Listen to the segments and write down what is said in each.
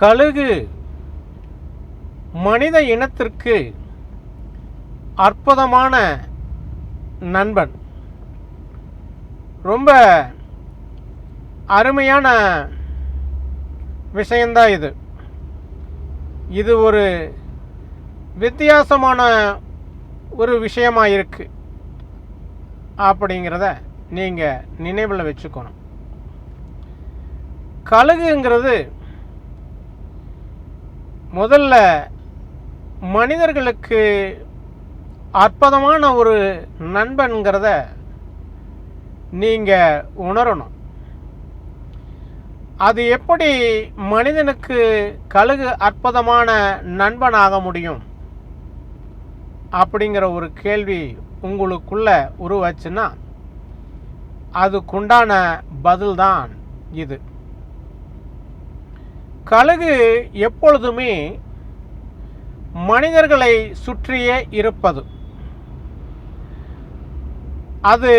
கழுகு மனித இனத்திற்கு அற்புதமான நண்பன். ரொம்ப அருமையான விஷயந்தான் இது. இது ஒரு வித்தியாசமான ஒரு விஷயமா இருக்குது அப்படிங்கிறத நீங்கள் நினைவில் வச்சுக்கணும். கழுகுங்கிறது முதல்ல மனிதர்களுக்கு அற்புதமான ஒரு நண்பன்கிறத நீங்கள் உணரணும். அது எப்படி மனிதனுக்கு கழுகு அற்புதமான நண்பனாக முடியும்? அப்படிங்கிற ஒரு கேள்வி உங்களுக்குள்ள உருவாச்சுன்னா அதுக்குண்டான பதில்தான் இது. கழுகு எப்பொழுதுமே மனிதர்களை சுற்றியே இருப்பது. அது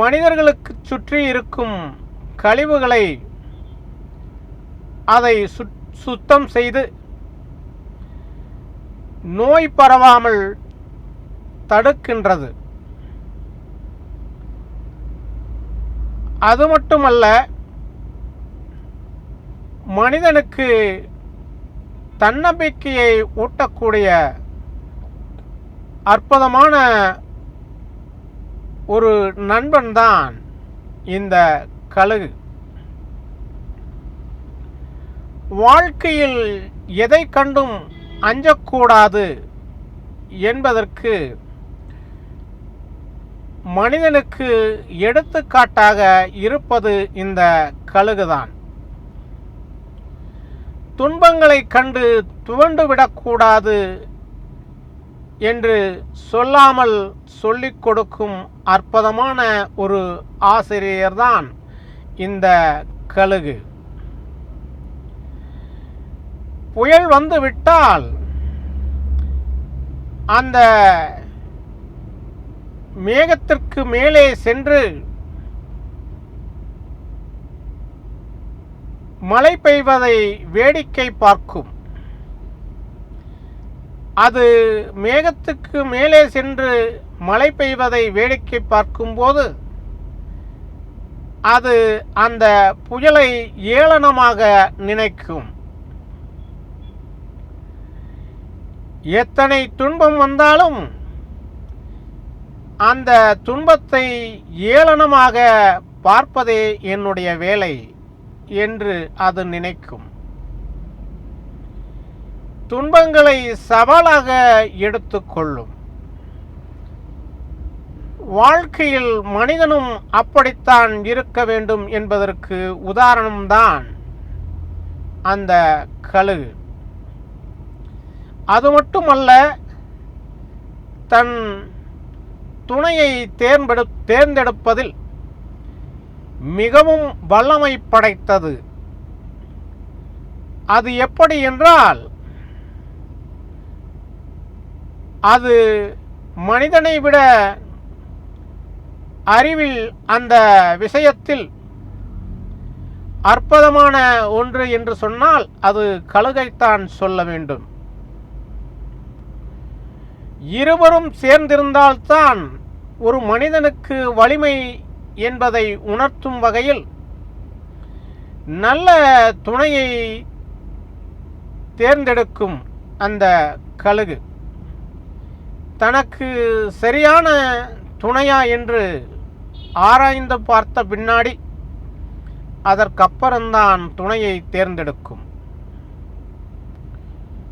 மனிதர்களுக்கு சுற்றி இருக்கும் கழிவுகளை அதை சுத்தம் செய்து நோய் பரவாமல் தடுக்கின்றது. அது மட்டுமல்ல மனிதனுக்கு தன்னம்பிக்கையை ஊட்டக்கூடிய அற்புதமான ஒரு நண்பன்தான் இந்த கழுகு. வாழ்க்கையில் எதை கண்டும் அஞ்சக்கூடாது என்பதற்கு மனிதனுக்கு எடுத்துக்காட்டாக இருப்பது இந்த கழுகுதான். துன்பங்களை கண்டு துவண்டு விடக்கூடாது என்று சொல்லாமல் சொல்லிக் கொடுக்கும் அற்புதமான ஒரு ஆசிரியர்தான் இந்த கழுகு. புயல் வந்து விட்டால் அந்த மேகத்திற்கு மேலே சென்று மழை பெய்வதை வேடிக்கை பார்க்கும். அது மேகத்துக்கு மேலே சென்று மழை பெய்வதை வேடிக்கை பார்க்கும்போது அது அந்த புயலை ஏளனமாக நினைக்கும். எத்தனை துன்பம் வந்தாலும் அந்த துன்பத்தை ஏளனமாக பார்ப்பதே என்னுடைய வேலை. என்று அது நினைக்கும். துன்பங்களை சவாலாக எடுத்துக்கொள்ளும் வாழ்க்கையில் மனிதனும் அப்படித்தான் இருக்க வேண்டும் என்பதற்கு உதாரணம்தான் அந்த கழுகு. அது மட்டுமல்ல தன் துணையை தேர்ந்தெடு தேர்ந்தெடுப்பதில் மிகவும் வல்லமை படைத்தது. அது எப்படி என்றால் அது மனிதனை விட அறிவில் அந்த விஷயத்தில் அற்புதமான ஒன்று என்று சொன்னால் அது கழுகைத்தான் சொல்ல வேண்டும். இருவரும் சேர்ந்திருந்தால்தான் ஒரு மனிதனுக்கு வலிமை என்பதை உணர்த்தும் வகையில் நல்ல துணையை தேர்ந்தெடுக்கும் அந்த கழுகு. தனக்கு சரியான துணையா என்று ஆராய்ந்து பார்த்த பின்னாடி அதற்கப்புறம்தான் துணையை தேர்ந்தெடுக்கும்.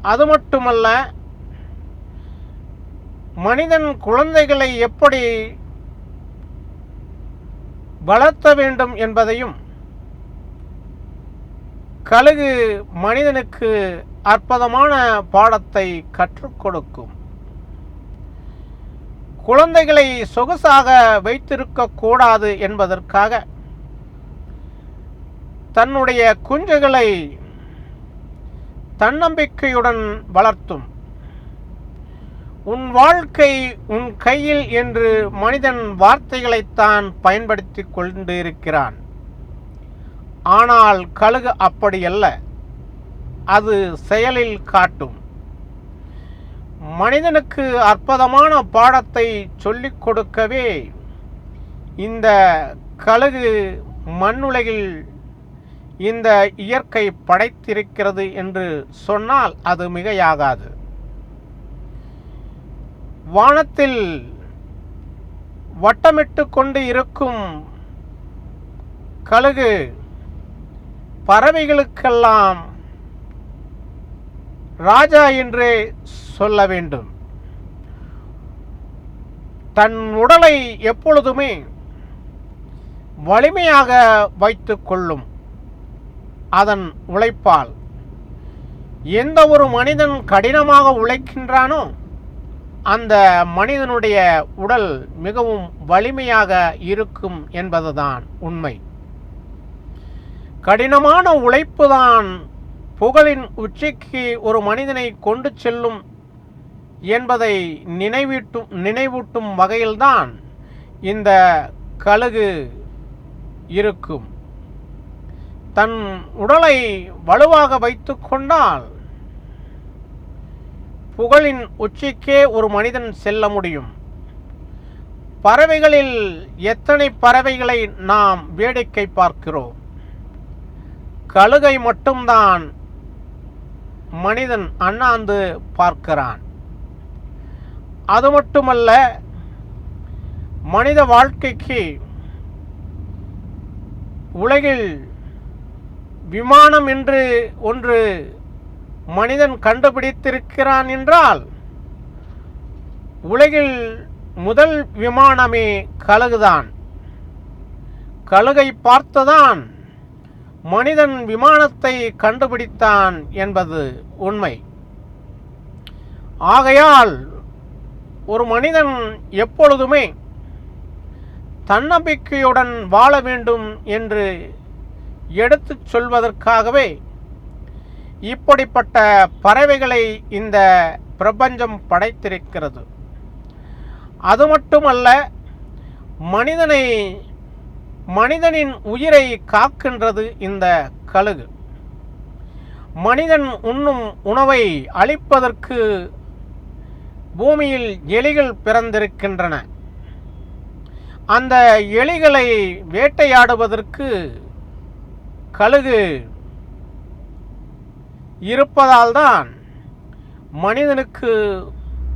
அது மட்டுமல்ல மனிதன் குழந்தைகளை எப்படி வளர்த்த வேண்டும் என்பதையும் கழுகு மனிதனுக்கு அற்புதமான பாடத்தை கற்றுக் கொடுக்கும். குழந்தைகளை சொகுசாக வைத்திருக்க கூடாது என்பதற்காக தன்னுடைய குஞ்சுகளை தன்னம்பிக்கையுடன் வளர்த்தும். உன் வாழ்க்கை உன் கையில் என்று மனிதன் வார்த்தைகளைத்தான் பயன்படுத்தி கொண்டிருக்கிறான். ஆனால் கழுகு அப்படியல்ல அது செயலில் காட்டும். மனிதனுக்கு அற்புதமான பாடத்தை சொல்லிக் கொடுக்கவே இந்த கழுகு மண்ணுலகில் இந்த இயற்கை படைத்திருக்கிறது என்று சொன்னால் அது மிகையாகாது. வானத்தில் வட்டமிட்டு கொண்டு இருக்கும் கழுகு பறவைகளுக்கெல்லாம் ராஜா என்றே சொல்ல வேண்டும். தன் உடலை எப்பொழுதுமே வலிமையாக வைத்து கொள்ளும் அதன் உழைப்பால் எந்த ஒரு மனிதன் கடினமாக உழைக்கின்றானோ அந்த மனிதனுடைய உடல் மிகவும் வலிமையாக இருக்கும் என்பதுதான் உண்மை. கடினமான உழைப்புதான் புகழின் உச்சிக்கு ஒரு மனிதனை கொண்டு செல்லும் என்பதை நினைவூட்டும் நினைவூட்டும் வகையில்தான் இந்த கழுகு இருக்கும். தன் உடலை வலுவாக வைத்து கொண்டால் புகழின் உச்சிக்கே ஒரு மனிதன் செல்ல முடியும். பறவைகளில் எத்தனை பறவைகளை நாம் வேடிக்கை பார்க்கிறோம்? கழுகை மட்டும்தான் மனிதன் அண்ணாந்து பார்க்கிறான். அது மட்டுமல்ல மனித வாழ்க்கைக்கு உலகில் விமானம் என்று ஒன்று மனிதன் கண்டுபிடித்திருக்கிறான் என்றால் உலகில் முதல் விமானமே கழுகுதான். கழுகை பார்த்துதான் மனிதன் விமானத்தை கண்டுபிடித்தான் என்பது உண்மை. ஆகையால் ஒரு மனிதன் எப்பொழுதுமே தன்னம்பிக்கையுடன் வாழ வேண்டும் என்று எடுத்துச் சொல்வதற்காகவே இப்படிப்பட்ட பறவைகளை இந்த பிரபஞ்சம் படைத்திருக்கிறது. அது மட்டுமல்ல மனிதனை மனிதனின் உயிரை காக்கின்றது இந்த கழுகு. மனிதன் உண்ணும் உணவை அளிப்பதற்கு பூமியில் எலிகள் பிறந்திருக்கின்றன. அந்த எலிகளை வேட்டையாடுவதற்கு கழுகு இருப்பதால்தான் மனிதனுக்கு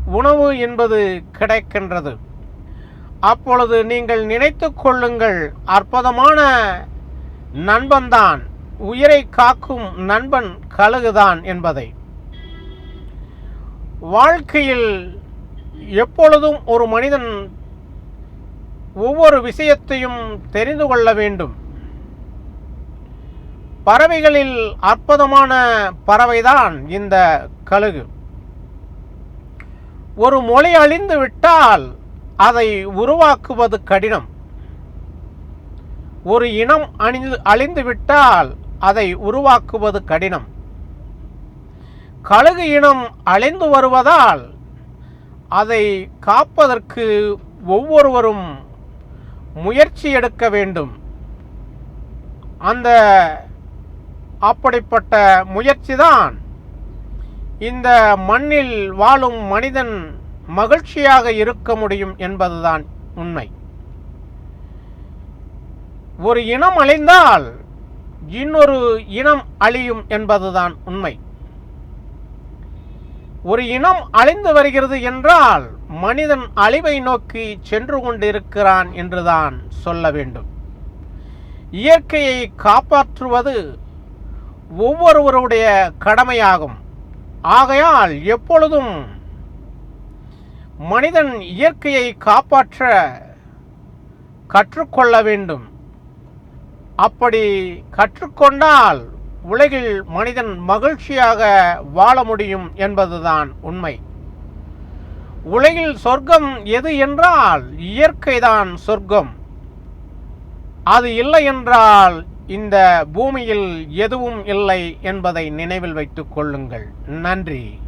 உணவு என்பது கிடைக்கின்றது. அப்பொழுது நீங்கள் நினைத்து கொள்ளுங்கள் அற்புதமான நண்பன்தான் உயிரை காக்கும் நண்பன் கழுகுதான் என்பதை. வாழ்க்கையில் எப்பொழுதும் ஒரு மனிதன் ஒவ்வொரு விஷயத்தையும் தெரிந்து கொள்ள வேண்டும். பறவைகளில் அற்புதமான பறவைதான் இந்த கழுகு. ஒரு மொழி அழிந்து விட்டால் அதை உருவாக்குவது கடினம். ஒரு இனம் அணிந்து அழிந்து விட்டால் அதை உருவாக்குவது கடினம். கழுகு இனம் அழிந்து வருவதால் அதை காப்பதற்கு ஒவ்வொருவரும் முயற்சி எடுக்க வேண்டும். அந்த அப்படிப்பட்ட முயற்சிதான் இந்த மண்ணில் வாழும் மனிதன் மகிழ்ச்சியாக இருக்க முடியும் என்பதுதான் உண்மை. ஒரு இனம் அழிந்தால் இன்னொரு இனம் அழியும் என்பதுதான் உண்மை. ஒரு இனம் அழிந்து வருகிறது என்றால் மனிதன் அழிவை நோக்கி சென்று கொண்டிருக்கிறான் என்றுதான் சொல்ல வேண்டும். இயற்கையை காப்பாற்றுவது ஒவ்வொருவருடைய கடமையாகும். ஆகையால் எப்பொழுதும் மனிதன் இயற்கையை காப்பாற்ற கற்றுக்கொள்ள வேண்டும். அப்படி கற்றுக்கொண்டால் உலகில் மனிதன் மகிழ்ச்சியாக வாழ முடியும் என்பதுதான் உண்மை. உலகில் சொர்க்கம் எது என்றால் இயற்கைதான் சொர்க்கம். அது இல்லை என்றால் இந்த பூமியில் எதுவும் இல்லை என்பதை நினைவில் வைத்துக் கொள்ளுங்கள். நன்றி.